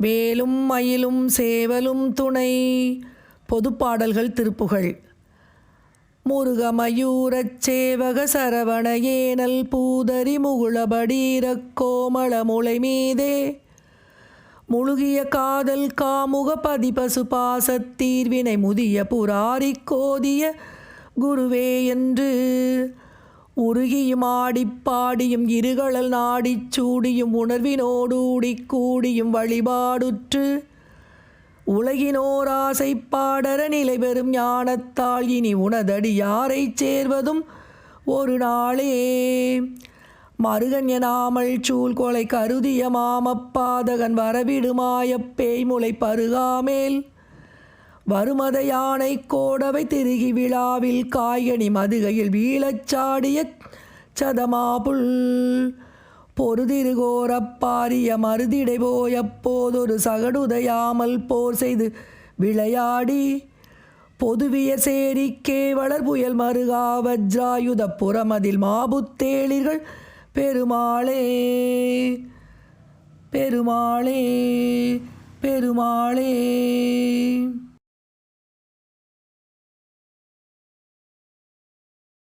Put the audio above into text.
வேலும் மயிலும் சேவலும் துணை. பொதுப்பாடல்கள் திருப்புகழ் முருகமயூரச் சேவக சரவண ஏனல் பூதரி முகுளபடீரக் கோமள முளை மீதே. முழுகிய காதல் காமுக பதிபசு பாசத்தீர்வினை முதிய புராரிக் கோதிய குருவே என்று. உருகியும் ஆடிப்பாடியும் இருகளல் நாடிச் சூடியும் உணர்வினோடூடிக் கூடியும் வழிபாடுற்று உலகினோர் ஆசைப்பாடர நிலை பெறும் ஞானத்தால் இனி உனதடி யாரைச் சேர்வதும் ஒரு நாளே. மருகன் எனாமல் சூழ் கொலை கருதிய மாமப்பாதகன் வரவிடுமாயப் பேய்முலை பருகாமேல் வருமத யானை கோடவை திருகி விழாவில் காய்கனி மதுகையில் வீழச்சாடிய சதமாபுல். பொறுதிருகோரப்பாரிய மருதிடை போயப்போதொரு சகடுதையாமல் போர் செய்து விளையாடி. பொதுவிய சேரி கேவலர் புயல் மருகா வஜ்ராயுத புறமதில் மாபுத்தேளிர்கள் பெருமாளே. பெருமாளே பெருமாளே.